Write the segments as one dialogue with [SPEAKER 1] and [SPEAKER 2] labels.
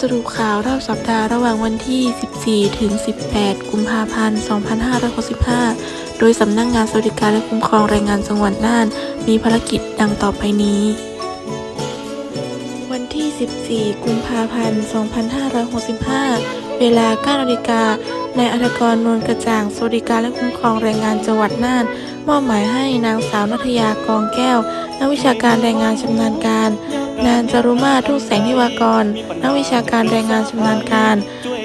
[SPEAKER 1] สรุปข่าวรอบสัปดาห์ระหว่างวันที่ 14 ถึง 18 กุมภาพันธ์ 2565 โดยสำนักงงานสวัสดิการและคุ้มครองแรงงานจังหวัดน่าน มีภารกิจดังต่อไปนี้ วันที่ 14 กุมภาพันธ์ 2565 เวลา9นาฬิกา นายอัธกรนวลกระจ่างสวัสดิการและคุ้มครองแรงงานจังหวัดน่าน มอบหมายให้นางสาวนัทยากองแก้ว นักวิชาการแรงงานชำนาญการ นางจารุมาทุ่งแสงทิวากร นักวิชาการแรงงานชำนาญการ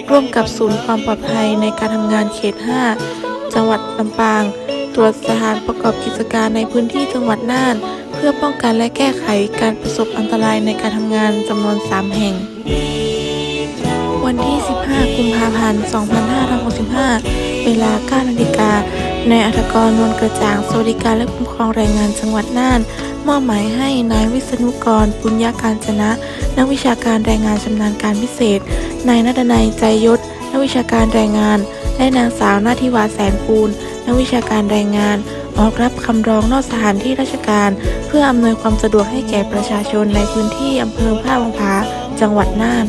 [SPEAKER 1] ร่วมกับศูนย์ความปลอดภัยในการทำงานเขต 5 จังหวัดลำปาง ตรวจสถานประกอบกิจการในพื้นที่จังหวัดน่าน เพื่อป้องกันและแก้ไขการประสบอันตรายในการทำงานจำนวน 3 แห่ง วันที่ 15 กุมภาพันธ์ 2565 เวลา 9 นาฬิกา นายอัธกรนวลกระจ่าง สวัสดิการและคุ้มครองแรงงานจังหวัดน่าน มอบหมายให้นายวิษณุกร ปุญญาการจนะ นักวิชาการแรงงานชำนาญการพิเศษ นายนัดนัยใจยศ นักวิชาการแรงงาน และนางสาวนาทิวาแสนปูน นักวิชาการแรงงานออกรับคำร้องนอกสถานที่ราชการ เพื่ออำนวยความสะดวกให้แก่ประชาชนในพื้นที่อำเภอผ้าวังผาจังหวัดน่าน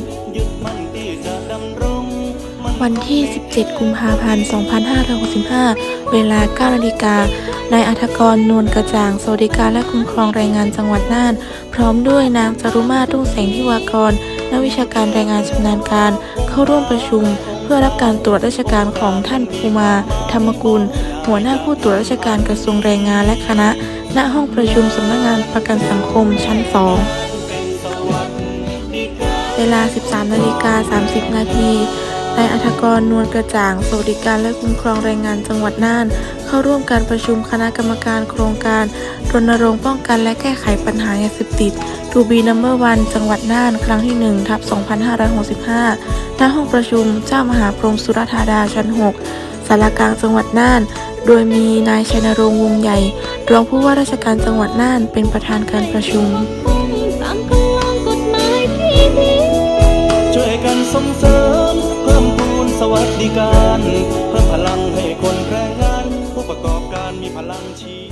[SPEAKER 1] วันที่ 17 กุมภาพันธ์ 2565 เวลา 9 นาฬิกา นายอัธกร นวลกระจ่าง สวัสดิการและคุ้มครองแรงงานจังหวัดน่าน พร้อมด้วยนางจารุมาทุ่งแสงทิวากร นักวิชาการแรงงานชำนาญการ เข้าร่วมประชุม เพื่อรับการตรวจราชการของท่านภูมา ธรรมกุล หัวหน้าผู้ตรวจราชการกระทรวงแรงงานและคณะ ณ ห้องประชุมสำนักงานประกันสังคมชั้น 2 เวลา 13 นาฬิกา 30 นาที นายอัธกร นวลกระจ่างสวัสดิการและคุ้มครองแรงงานจังหวัดน่าน เข้าร่วมการประชุมคณะกรรมการโครงการรณรงค์ป้องกันและแก้ไขปัญหายาเสพติด To be number one จังหวัดน่าน ครั้งที่1ทับ2565ณห้องประชุมเจ้ามหาพรหมสุรธาดาชั้น 6สารกลางจังหวัดน่าน โดยมีนายชัยนรงค์วงใหญ่ รองผู้ว่าราชการจังหวัดน่านเป็นประธานการประชุมิ
[SPEAKER 2] การ เพิ่มพลังให้คนแรงงาน ผู้ประกอบการมีพลังชี